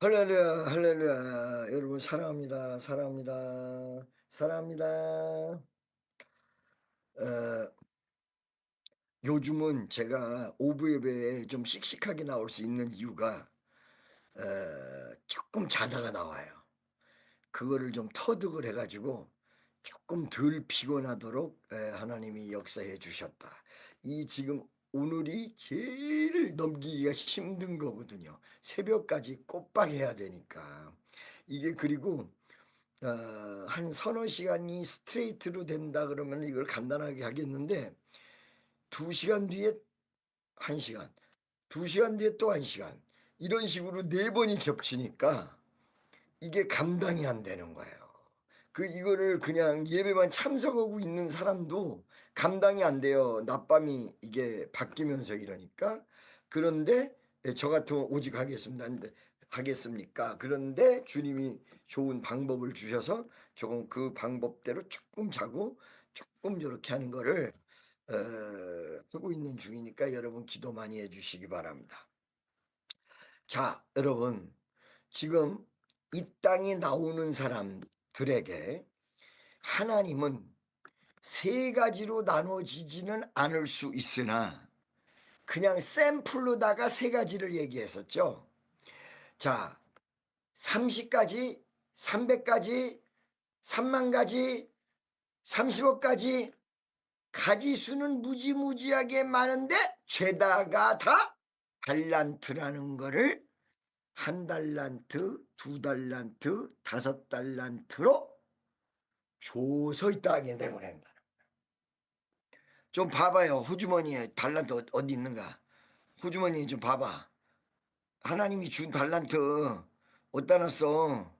할렐루야, 할렐루야. 여러분 사랑합니다. 사랑합니다. 사랑합니다. 어, 요즘은 제가 오브 예배에 좀 씩씩하게 나올 수 있는 이유가 어, 조금 자다가 나와요. 그거를 좀 터득을 해가지고 조금 덜 피곤하도록 에, 하나님이 역사해 주셨다. 이 지금 오늘이 제일 넘기기가 힘든 거거든요. 새벽까지 꼬박 해야 되니까. 이게 그리고 어, 한 서너 시간이 스트레이트로 된다 그러면 이걸 간단하게 하겠는데 두 시간 뒤에 한 시간, 두 시간 뒤에 또 한 시간 이런 식으로 네 번이 겹치니까 이게 감당이 안 되는 거예요. 그 이거를 그냥 예배만 참석하고 있는 사람도 감당이 안 돼요. 낮밤이 이게 바뀌면서 이러니까. 그런데 예, 저 같으면 오직 하겠습니다. 근데 하겠습니까? 그런데 주님이 좋은 방법을 주셔서 조금 그 방법대로 조금 자고 조금 이렇게 하는 거를 어, 하고 있는 중이니까 여러분 기도 많이 해주시기 바랍니다. 자, 여러분 지금 이 땅에 나오는 사람 들에게 하나님은 세 가지로 나눠지지는 않을 수 있으나 그냥 샘플로다가 세 가지를 얘기했었죠. 자, 30가지, 300가지, 3만 가지, 30억까지 가지 수는 무지무지하게 많은데 죄다가 다 달란트라는 거를 한 달란트, 두 달란트, 다섯 달란트로 이 땅에 내보낸다는. 좀 봐봐요. 후주머니에 달란트 어- 어디 있는가? 후주머니에 좀 봐봐. 하나님이 준 달란트 어디다 놨어?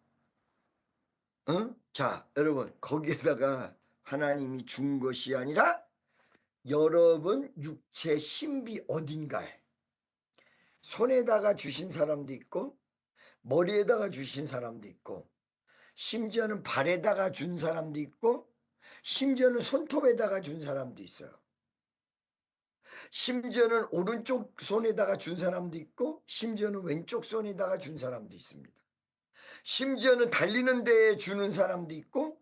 어? 자, 여러분 거기에다가 하나님이 준 것이 아니라 여러분 육체 신비 어딘가에 손에다가 주신 사람도 있고 머리에다가 주신 사람도 있고 심지어는 발에다가 준 사람도 있고 심지어는 손톱에다가 준 사람도 있어요. 심지어는 오른쪽 손에다가 준 사람도 있고 심지어는 왼쪽 손에다가 준 사람도 있습니다. 심지어는 달리는 데에 주는 사람도 있고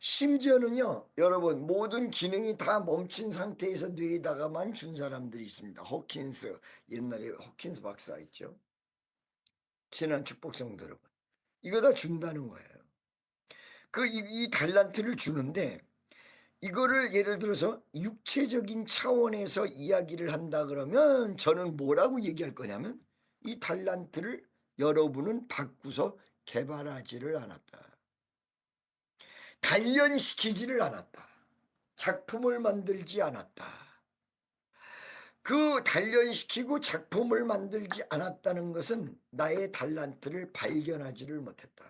심지어는요 여러분 모든 기능이 다 멈춘 상태에서 뇌에다가만 준 사람들이 있습니다. 호킨스 옛날에 호킨스 박사 있죠. 지난 축복성도 여러분 이거 다 준다는 거예요. 그이 달란트를 주는데 이거를 예를 들어서 육체적인 차원에서 이야기를 한다 그러면 저는 뭐라고 얘기할 거냐면 이 달란트를 여러분은 바꾸서 개발하지를 않았다. 단련시키지를 않았다. 작품을 만들지 않았다. 그 단련시키고 작품을 만들지 않았다는 것은 나의 달란트를 발견하지를 못했다.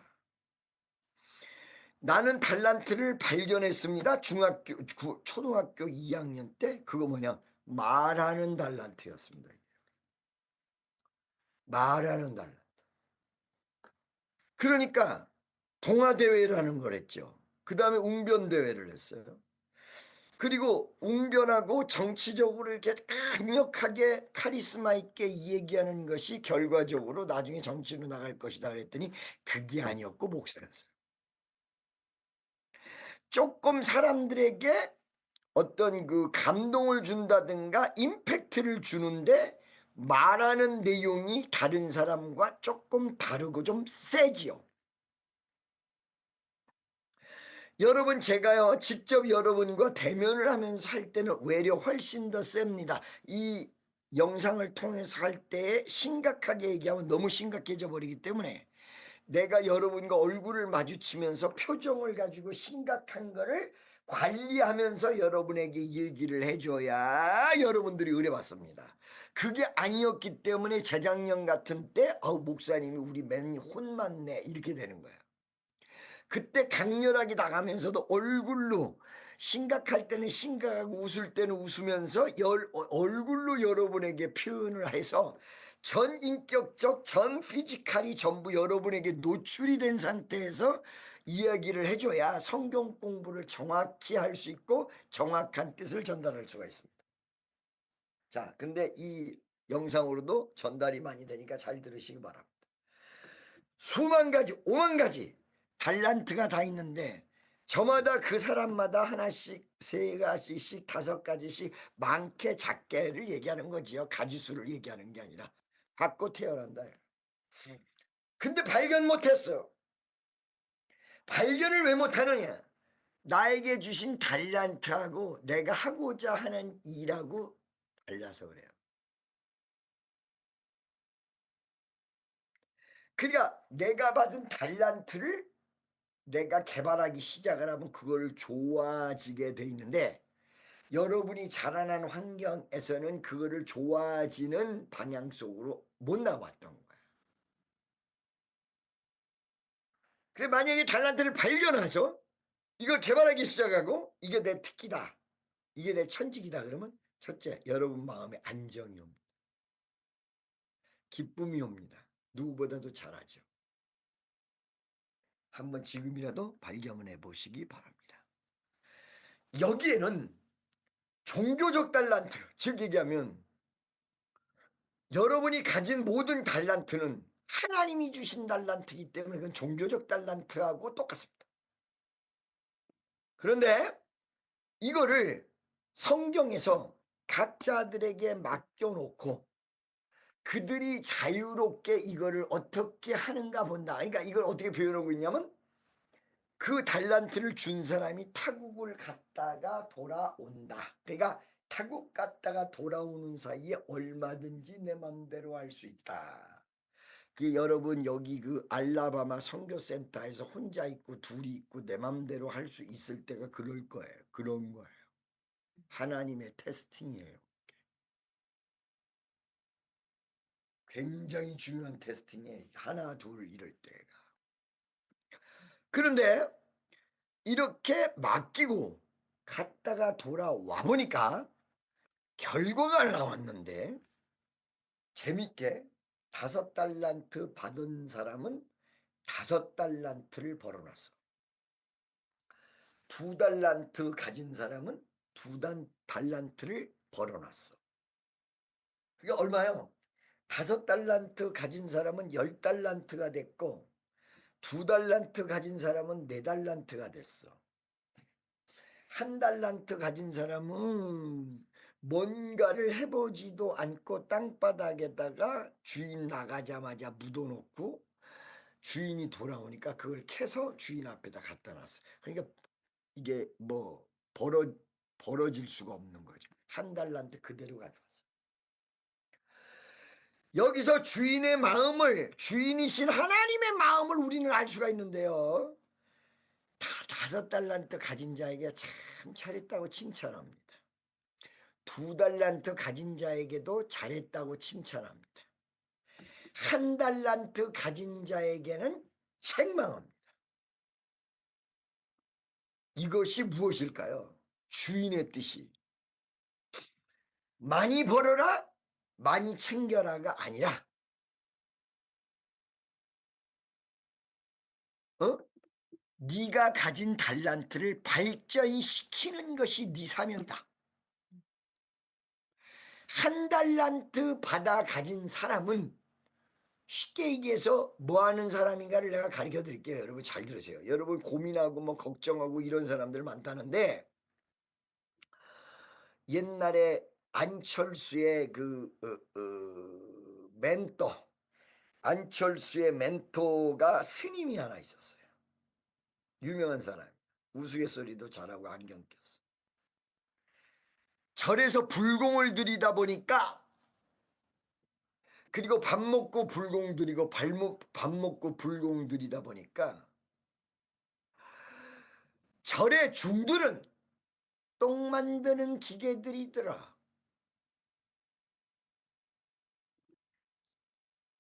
나는 달란트를 발견했습니다. 중학교, 구- 초등학교 2학년 때 그거 뭐냐 말하는 달란트였습니다. 말하는 달란트. 그러니까 동아대회라는 걸 했죠. 그 다음에 웅변대회를 했어요. 그리고 웅변하고 정치적으로 이렇게 강력하게 카리스마 있게 얘기하는 것이 결과적으로 나중에 정치로 나갈 것이다 그랬더니 그게 아니었고 목사였어요. 조금 사람들에게 어떤 그 감동을 준다든가 임팩트를 주는데 말하는 내용이 다른 사람과 조금 다르고 좀 세지요. 여러분 제가요 직접 여러분과 대면을 하면서 할 때는 외려 훨씬 더 셉니다. 이 영상을 통해서 할때 심각하게 얘기하면 너무 심각해져 버리기 때문에 내가 여러분과 얼굴을 마주치면서 표정을 가지고 심각한 거를 관리하면서 여러분에게 얘기를 해줘야 여러분들이 의뢰받습니다. 그게 아니었기 때문에 재작년 같은 때 아우 목사님이 우리 맨 혼맞네 이렇게 되는 거야. 그때 강렬하게 나가면서도 얼굴로 심각할 때는 심각하고 웃을 때는 웃으면서 열, 어, 얼굴로 여러분에게 표현을 해서 전 인격적, 전 피지컬이 전부 여러분에게 노출이 된 상태에서 이야기를 해줘야 성경 공부를 정확히 할 수 있고 정확한 뜻을 전달할 수가 있습니다. 자, 근데 이 영상으로도 전달이 많이 되니까 잘 들으시기 바랍니다. 수만 가지, 오만 가지 달란트가 다 있는데 저마다 그 사람마다 하나씩 세 가지씩 다섯 가지씩 많게 작게를 얘기하는 거지요. 가지수를 얘기하는 게 아니라 갖고 태어난다. 근데 발견 못했어. 발견을 왜 못하느냐? 나에게 주신 달란트하고 내가 하고자 하는 일하고 달라서 그래요. 그러니까 내가 받은 달란트를 내가 개발하기 시작을 하면 그걸 좋아지게 돼 있는데 여러분이 자라난 환경에서는 그거를 좋아지는 방향 속으로 못 나왔던 거야. 그래 만약에 달란트를 발견하죠. 이걸 개발하기 시작하고 이게 내 특기다. 이게 내 천직이다. 그러면 첫째 여러분 마음에 안정이 옵니다. 기쁨이 옵니다. 누구보다도 잘하죠. 한번 지금이라도 발견해 보시기 바랍니다. 여기에는 종교적 달란트, 즉 얘기하면 여러분이 가진 모든 달란트는 하나님이 주신 달란트이기 때문에 그건 종교적 달란트하고 똑같습니다. 그런데 이거를 성경에서 각자들에게 맡겨놓고 그들이 자유롭게 이거를 어떻게 하는가 본다. 그러니까 이걸 어떻게 표현하고 있냐면 그 달란트를 준 사람이 타국을 갔다가 돌아온다. 그러니까 타국 갔다가 돌아오는 사이에 얼마든지 내 맘대로 할 수 있다. 그 여러분 여기 그 알라바마 선교센터에서 혼자 있고 둘이 있고 내 맘대로 할 수 있을 때가 그럴 거예요. 그런 거예요. 하나님의 테스팅이에요. 굉장히 중요한 테스팅에 하나 둘 이럴 때가 그런데 이렇게 맡기고 갔다가 돌아와 보니까 결과가 나왔는데 재밌게 다섯 달란트 받은 사람은 다섯 달란트를 벌어놨어. 두 달란트 가진 사람은 두 달란트를 벌어놨어. 그게 얼마요? 다섯 달란트 가진 사람은 열 달란트가 됐고 두 달란트 가진 사람은 네 달란트가 됐어. 한 달란트 가진 사람은 뭔가를 해보지도 않고 땅바닥에다가 주인 나가자마자 묻어놓고 주인이 돌아오니까 그걸 캐서 주인 앞에다 갖다 놨어. 그러니까 이게 뭐 벌어, 벌어질 수가 없는 거죠. 한 달란트 그대로 가져왔어. 여기서 주인의 마음을 주인이신 하나님의 마음을 우리는 알 수가 있는데요. 다 다섯 달란트 가진 자에게 참 잘했다고 칭찬합니다. 두 달란트 가진 자에게도 잘했다고 칭찬합니다. 한 달란트 가진 자에게는 책망합니다. 이것이 무엇일까요? 주인의 뜻이 많이 벌어라 많이 챙겨라가 아니라 어? 네가 가진 달란트를 발전시키는 것이 네 사명이다. 한 달란트 받아 가진 사람은 쉽게 얘기해서 뭐 하는 사람인가를 내가 가르쳐 드릴게요. 여러분 잘 들으세요. 여러분 고민하고 뭐 걱정하고 이런 사람들 많다는데 옛날에 안철수의 그 어, 어, 멘토 안철수의 멘토가 스님이 하나 있었어요. 유명한 사람. 우스갯소리도 잘하고 안경 꼈어. 절에서 불공을 들이다 보니까 그리고 밥 먹고 불공 들이고 밥 먹고 불공 들이다 보니까 절의 중들은 똥 만드는 기계들이더라.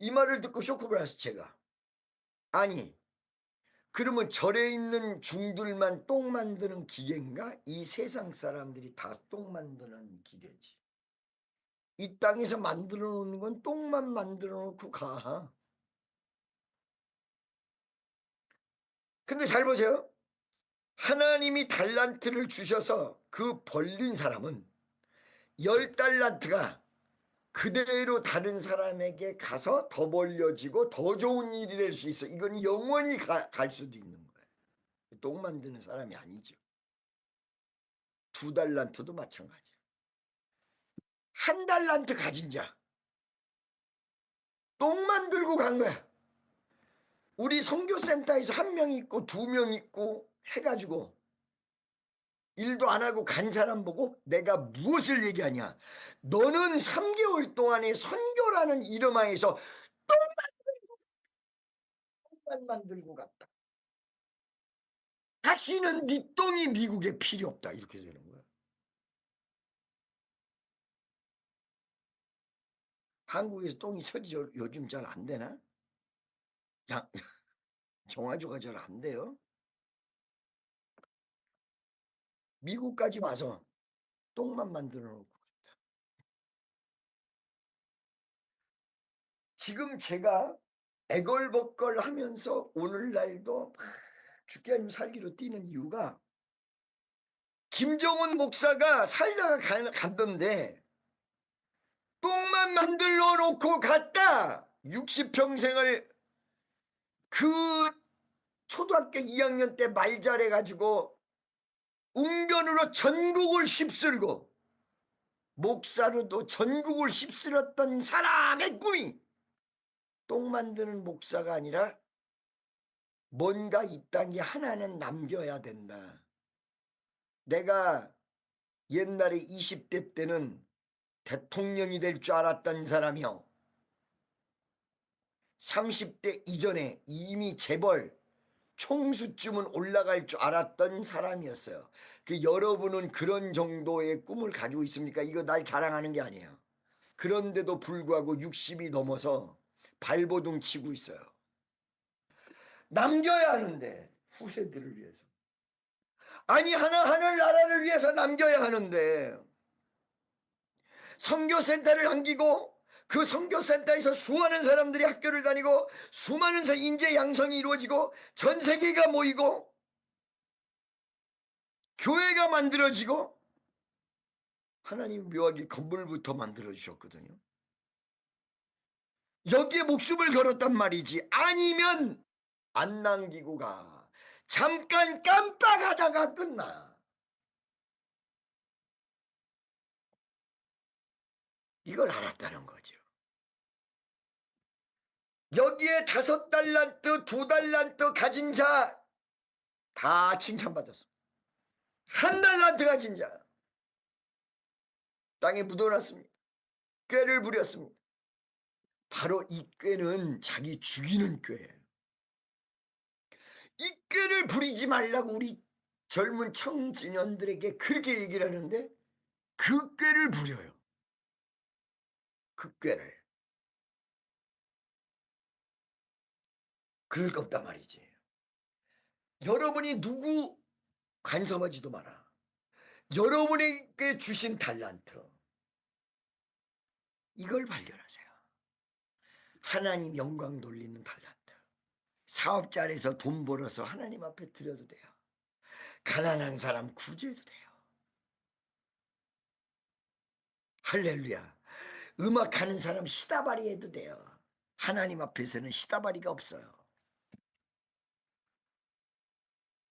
이 말을 듣고 받았어 제가. 아니 그러면 절에 있는 중들만 똥 만드는 기계인가? 이 세상 사람들이 다 똥 만드는 기계지. 이 땅에서 만들어 놓는 건 똥만 만들어 놓고 가. 근데 잘 보세요. 하나님이 달란트를 주셔서 그 벌린 사람은 열 달란트가 그대로 다른 사람에게 가서 더 벌려지고 더 좋은 일이 될 수 있어. 이건 영원히 가- 갈 수도 있는 거예요. 똥 만드는 사람이 아니죠. 두 달란트도 마찬가지야. 한 달란트 가진 자. 똥 만들고 간 거야. 우리 선교센터에서 한 명 있고 두 명 있고 해가지고 일도 안 하고 간 사람 보고 내가 무엇을 얘기하냐. 너는 3개월 동안에 선교라는 이름 하에서 똥 만들고 똥만 만들고 갔다. 다시는 네 똥이 미국에 필요 없다. 이렇게 되는 거야. 한국에서 똥이 처리 요- 요즘 잘 안 되나? 양, 정화조가 잘 안 돼요. 미국까지 와서 똥만 만들어 놓고 갔다. 지금 제가 애걸복걸 하면서 오늘날도 막 죽게 아니면 살기로 뛰는 이유가 김정은 목사가 살다가 가- 갔던데 똥만 만들어 놓고 갔다. 60평생을 그 초등학교 2학년 때 말 잘해가지고 웅변으로 전국을 휩쓸고 목사로도 전국을 휩쓸었던 사람의 꿈이 똥 만드는 목사가 아니라 뭔가 이 땅에 하나는 남겨야 된다. 내가 옛날에 20대 때는 대통령이 될 줄 알았던 사람이요. 30대 이전에 이미 재벌 총수쯤은 올라갈 줄 알았던 사람이었어요. 그 여러분은 그런 정도의 꿈을 가지고 있습니까? 이거 날 자랑하는 게 아니에요. 그런데도 불구하고 60이 넘어서 발버둥 치고 있어요. 남겨야 하는데 후세들을 위해서. 아니 하나 하늘 나라를 위해서 남겨야 하는데 선교센터를 남기고 그 선교센터에서 수많은 사람들이 학교를 다니고 수많은 사- 인재 양성이 이루어지고 전 세계가 모이고 교회가 만들어지고 하나님 묘하게 건물부터 만들어 주셨거든요. 여기에 목숨을 걸었단 말이지 아니면 안 남기고 가 잠깐 깜빡하다가 끝나 이걸 알았다는 거죠. 여기에 다섯 달란트, 두 달란트 가진 자 다 칭찬받았어. 한 달란트 가진 자 땅에 묻어놨습니다. 꾀를 부렸습니다. 바로 이 꾀는 자기 죽이는 꾀예요. 이 꾀를 부리지 말라고 우리 젊은 청소년들에게 그렇게 얘기를 하는데 그 꾀를 부려요. 그 꾀를. 그럴 거 없단 말이지. 여러분이 누구 간섭하지도 마라. 여러분에게 주신 달란트. 이걸 발견하세요. 하나님 영광 돌리는 달란트. 사업자에서 돈 벌어서 하나님 앞에 드려도 돼요. 가난한 사람 구제도 돼요. 할렐루야. 음악하는 사람 시다바리 해도 돼요. 하나님 앞에서는 시다바리가 없어요.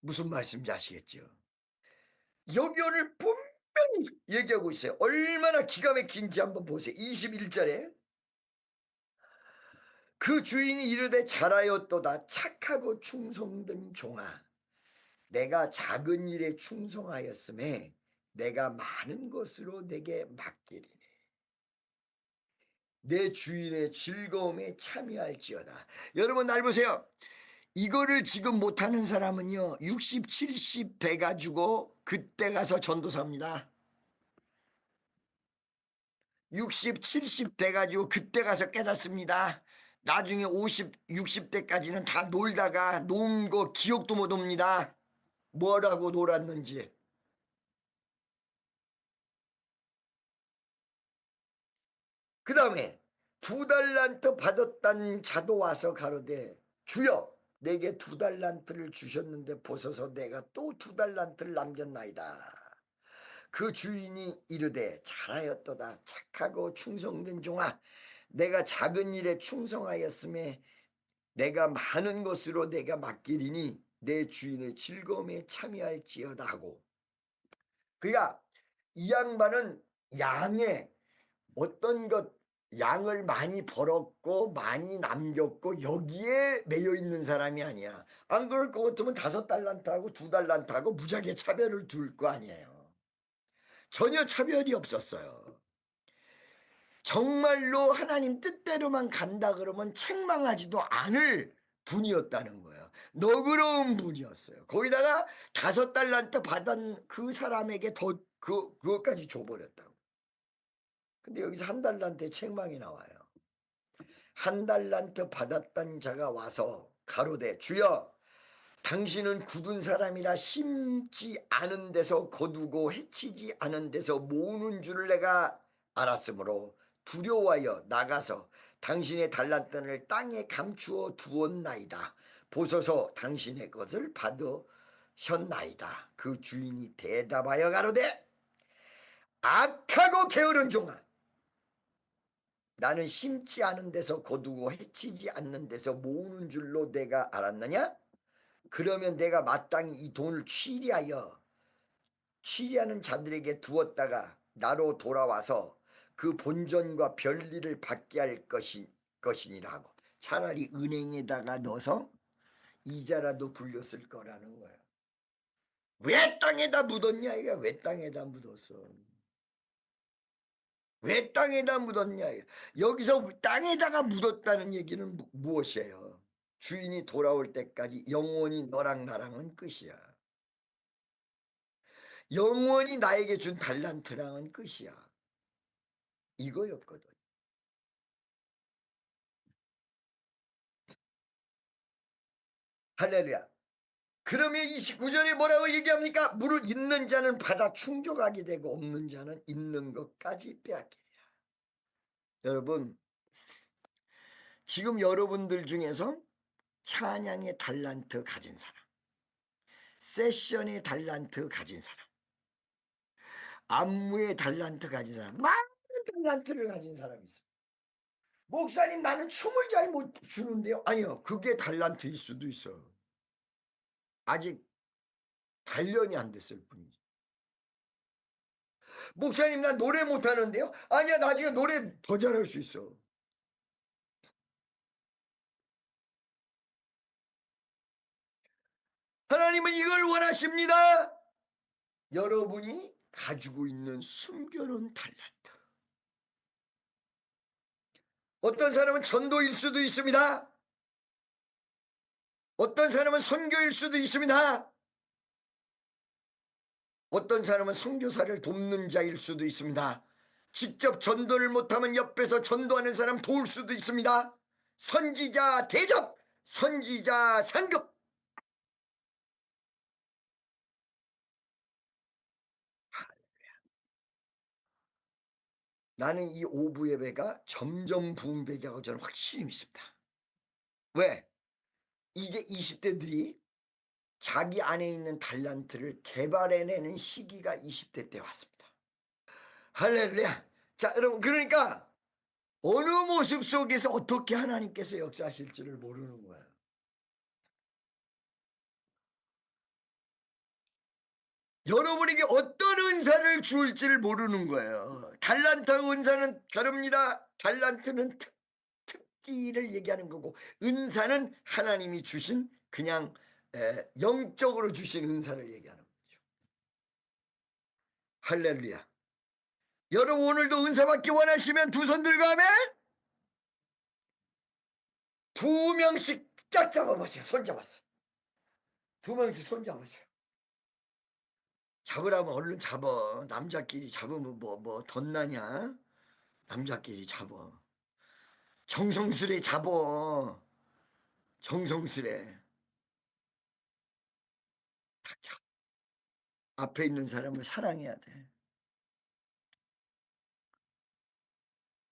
무슨 말씀인지 아시겠죠? 오늘 분명히 얘기하고 있어요. 얼마나 기가 막힌지 한번 보세요. 21절에 그 주인이 이르되 잘하였도다 착하고 충성된 종아 내가 작은 일에 충성하였음에 내가 많은 것으로 내게 맡기리니 내 주인의 즐거움에 참여할지어다. 여러분 날 보세요. 이거를 지금 못하는 사람은요 60, 70 돼가지고 그때 가서 전도사입니다. 60, 70 돼가지고 그때 가서 깨닫습니다. 나중에 50, 60대까지는 다 놀다가 논 거 기억도 못 옵니다. 뭐라고 놀았는지. 그 다음에 두 달란트 받았단 자도 와서 가로되 주여 내게 두 달란트를 주셨는데 보소서 내가 또 두 달란트를 남겼나이다. 그 주인이 이르되 잘하였도다. 착하고 충성된 종아 내가 작은 일에 충성하였음에 내가 많은 것으로 내가 맡기리니 내 주인의 즐거움에 참여할지어다. 하고. 그러니까 이 양반은 양에 어떤 것 양을 많이 벌었고 많이 남겼고 여기에 매여 있는 사람이 아니야. 안 그럴 것 같으면 다섯 달란트하고 두 달란트하고 무지하게 차별을 둘 거 아니에요. 전혀 차별이 없었어요. 정말로 하나님 뜻대로만 간다 그러면 책망하지도 않을 분이었다는 거예요. 너그러운 분이었어요. 거기다가 다섯 달란트 받은 그 사람에게 더 그, 그것까지 줘버렸다고. 근데 여기서 한 달란트의 책망이 나와요. 한 달란트 받았던 자가 와서 가로되 주여 당신은 굳은 사람이라 심지 않은 데서 거두고 해치지 않은 데서 모으는 줄 내가 알았으므로 두려워하여 나가서 당신의 달란트를 땅에 감추어 두었나이다. 보소서 당신의 것을 받으셨나이다. 그 주인이 대답하여 가로되 악하고 게으른 종아 나는 심지 않은 데서 거두고 해치지 않는 데서 모으는 줄로 내가 알았느냐? 그러면 내가 마땅히 이 돈을 취리하여 취리하는 자들에게 두었다가 나로 돌아와서 그 본전과 별리를 받게 할 것이, 것이니라 하고 차라리 은행에다가 넣어서 이자라도 불렸을 거라는 거야. 왜 땅에다 묻었냐? 이가 왜 땅에다 묻었어? 왜 땅에다 묻었냐? 여기서 땅에다가 묻었다는 얘기는 무- 무엇이에요? 주인이 돌아올 때까지 영원히 너랑 나랑은 끝이야. 영원히 나에게 준 달란트랑은 끝이야. 이거였거든. 할렐루야. 그러면 29절에 뭐라고 얘기합니까? 무릇 있는 자는 받아 충족하게 되고 없는 자는 있는 것까지 빼앗기리라. 여러분 지금 여러분들 중에서 찬양의 달란트 가진 사람 세션의 달란트 가진 사람 안무의 달란트 가진 사람 많은 달란트를 가진 사람이 있어요. 목사님 나는 춤을 잘 못 추는데요. 아니요 그게 달란트일 수도 있어. 아직 단련이 안 됐을 뿐이지. 목사님 나 노래 못하는데요? 아니야 나중에 노래 더 잘할 수 있어. 하나님은 이걸 원하십니다. 여러분이 가지고 있는 숨겨놓은 달란트. 어떤 사람은 전도일 수도 있습니다. 어떤 사람은 선교일 수도 있습니다. 어떤 사람은 선교사를 돕는 자일 수도 있습니다. 직접 전도를 못하면 옆에서 전도하는 사람 도울 수도 있습니다. 선지자 대접, 선지자 상급. 나는 이 오부 예배가 점점 부흥되게 저는 확실히 믿습니다. 왜? 이제 20대들이 자기 안에 있는 달란트를 개발해내는 시기가 20대 때 왔습니다. 할렐루야. 자, 여러분, 그러니까 어느 모습 속에서 어떻게 하나님께서 역사하실지를 모르는 거예요. 여러분에게 어떤 은사를 주을지를 모르는 거예요. 달란트 은사는 다릅니다. 달란트는 특, 특기를 얘기하는 거고 은사는 하나님이 주신 그냥 에, 영적으로 주신 은사를 얘기하는 거죠. 할렐루야. 여러분 오늘도 은사 받기 원하시면 두 손 들고 하면 두 명씩 짝 잡아보세요. 손 잡았어. 두 명씩 손 잡으세요. 잡으라면 얼른 잡어. 남자끼리 잡으면 뭐, 뭐, 덧나냐? 남자끼리 잡어. 정성스레 잡어. 정성스레. 딱 잡. 앞에 있는 사람을 사랑해야 돼.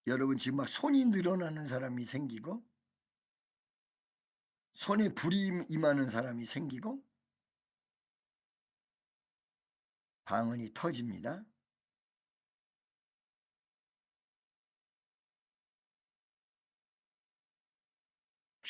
여러분 지금 막 손이 늘어나는 사람이 생기고 손에 불이 임- 임하는 사람이 생기고 방언이 터집니다.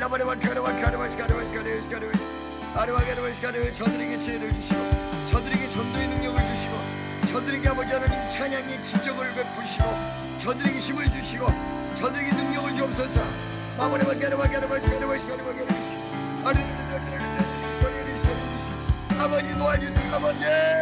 라바르마 가르마 가르마 가르마 가르마 가르마 아르마 가르마 가르마 저들에게 지혜를 주시고 저들에게 전도의 능력을 주시고 저들에게 아버지 하나님 찬양의 기적을 베푸시고 저들에게 힘을 주시고 저들에게 능력을 주옵소서 마무리만 가르마 가르마 가르마 가르마 가르마 아버지 도와주세요 아버지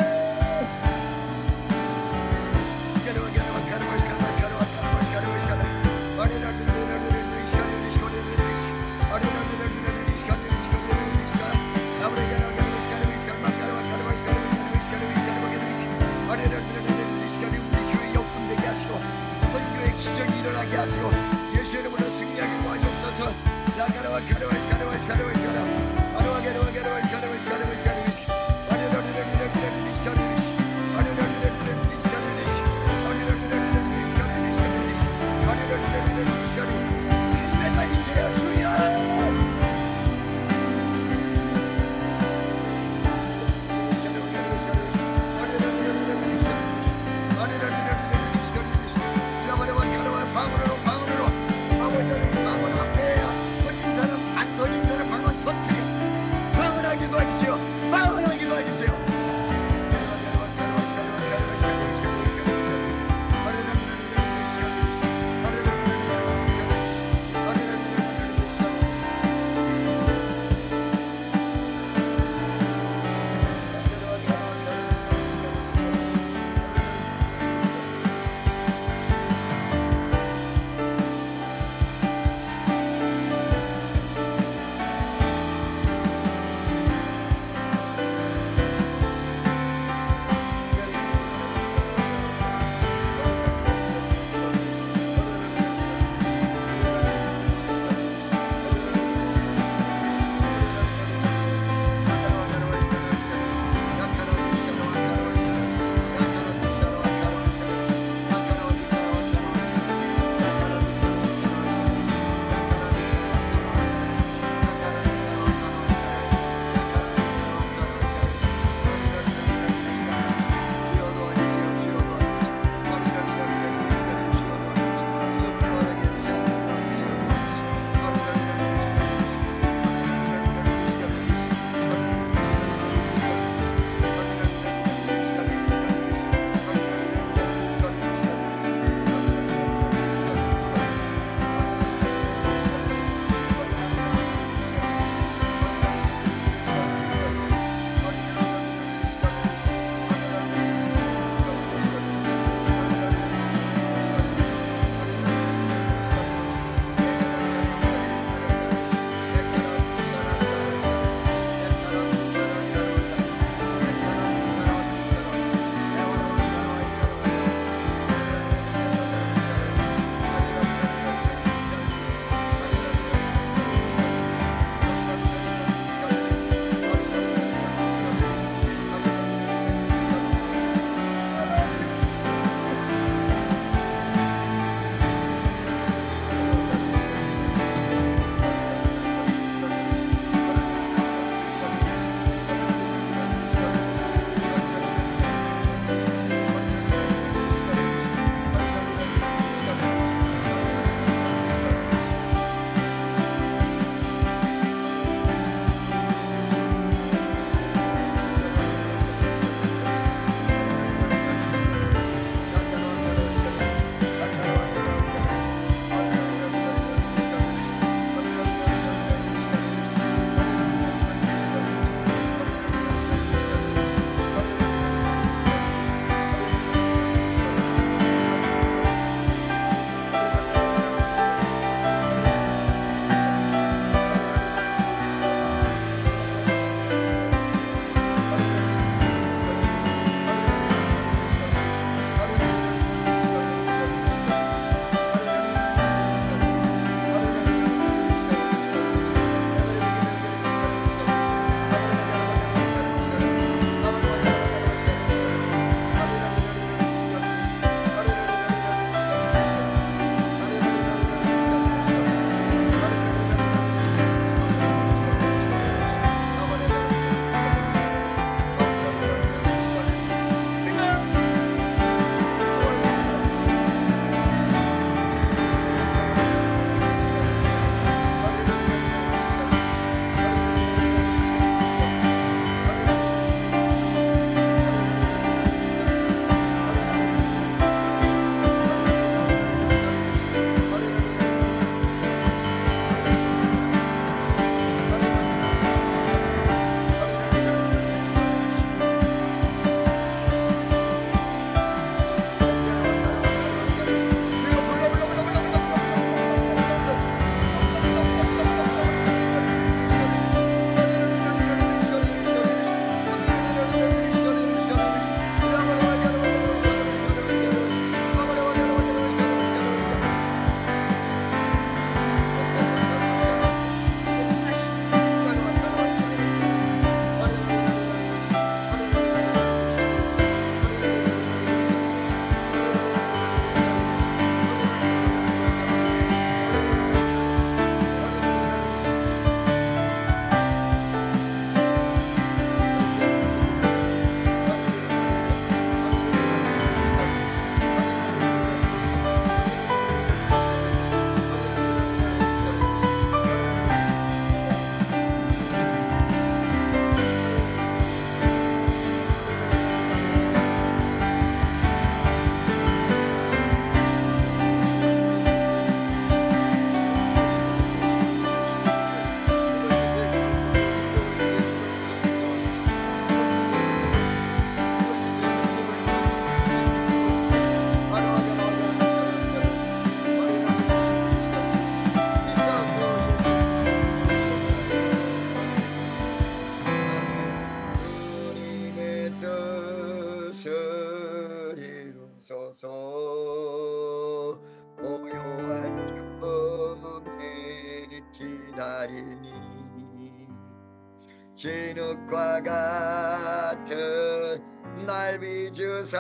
진흙과 같은 날 비주사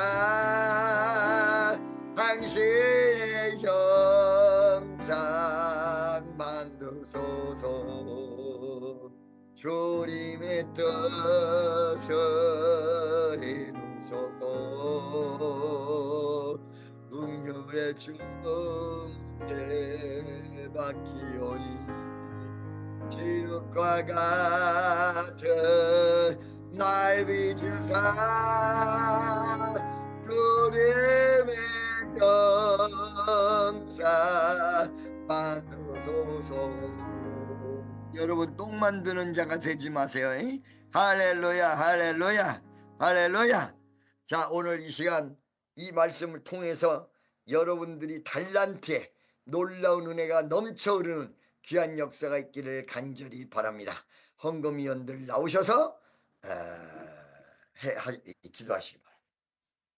당신의 형상 만드소서. 주님의 뜻을 이루소서. 응률의 주께 맡기오니 기록과 같은 날 비주사 주님의 영사 만드소서 여러분 똥 만드는 자가 되지 마세요 잉? 할렐루야 할렐루야 할렐루야 자 오늘 이 시간 이 말씀을 통해서 여러분들이 달란트에 놀라운 은혜가 넘쳐 흐르는 귀한 역사가 있기를 간절히 바랍니다. 헌금위원들 나오셔서 어, 해, 하, 기도하시기 바랍니다.